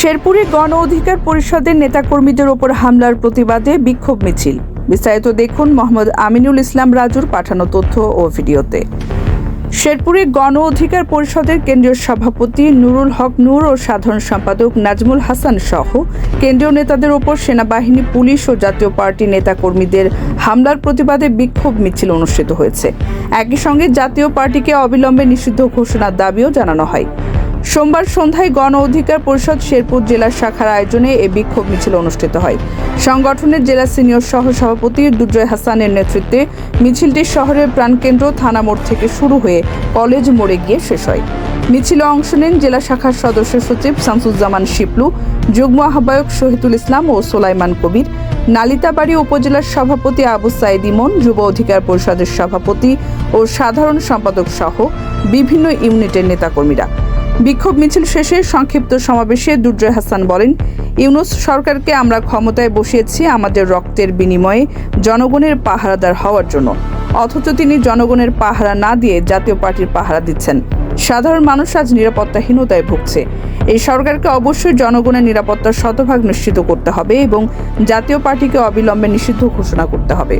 শেরপুরে গণ অধিকার পরিষদের নেতাকর্মীদের ওপর হামলার প্রতিবাদে বিক্ষোভ মিছিল। বিস্তারিত দেখুন মোহাম্মদ আমিনুল ইসলাম রাজুর পাঠানো তথ্য ও ভিডিওতে। শেরপুরে গণ অধিকার পরিষদের কেন্দ্রীয় সভাপতি নুরুল হক নূর ও সাধারণ সম্পাদক নাজমুল হাসান সহ কেন্দ্রীয় নেতাদের ওপর সেনাবাহিনী, পুলিশ ও জাতীয় পার্টি নেতাকর্মীদের হামলার প্রতিবাদে বিক্ষোভ মিছিল অনুষ্ঠিত হয়েছে। একই সঙ্গে জাতীয় পার্টিকে অবিলম্বে নিষিদ্ধ ঘোষণার দাবিও জানানো হয়। সোমবার সন্ধ্যায় গণ অধিকার পরিষদ শেরপুর জেলা শাখার আয়োজনে এই বিক্ষোভ মিছিল অনুষ্ঠিত হয়। সংগঠনের জেলা সিনিয়র সহ সভাপতি দুর্জয় হাসানের নেতৃত্বে মিছিলটি শহরের প্রাণকেন্দ্র থানা মোড় থেকে শুরু হয়ে কলেজ মোড়ে গিয়ে শেষ হয়। মিছিলে অংশ নেন জেলা শাখার সদস্য সচিব শামসুজ্জামান শিপলু, যুগ্ম আহ্বায়ক শহীদুল ইসলাম ও সোলাইমান কবির, নালিতাবাড়ি উপজেলার সভাপতি আবু সাইদ ইমন, যুব অধিকার পরিষদের সভাপতি ও সাধারণ সম্পাদক সহ বিভিন্ন ইউনিটের নেতাকর্মীরা। বিক্ষোভ মিছিল শেষে সংক্ষিপ্ত সমাবেশে দুর্জয় হাসান বলেন, ইউনুস সরকারকে আমরা ক্ষমতায় বসিয়েছি আমাদের রক্তের বিনিময়ে জনগণের পাহারাদার হওয়ার জন্য। অথচ তিনি জনগণের পাহারা না দিয়ে জাতীয় পার্টির পাহারা দিচ্ছেন। সাধারণ মানুষ আজ নিরাপত্তাহীনতায় ভুগছে। এই সরকারকে অবশ্যই জনগণের নিরাপত্তা শতভাগ নিশ্চিত করতে হবে এবং জাতীয় পার্টিকে অবিলম্বে নিষিদ্ধ ঘোষণা করতে হবে।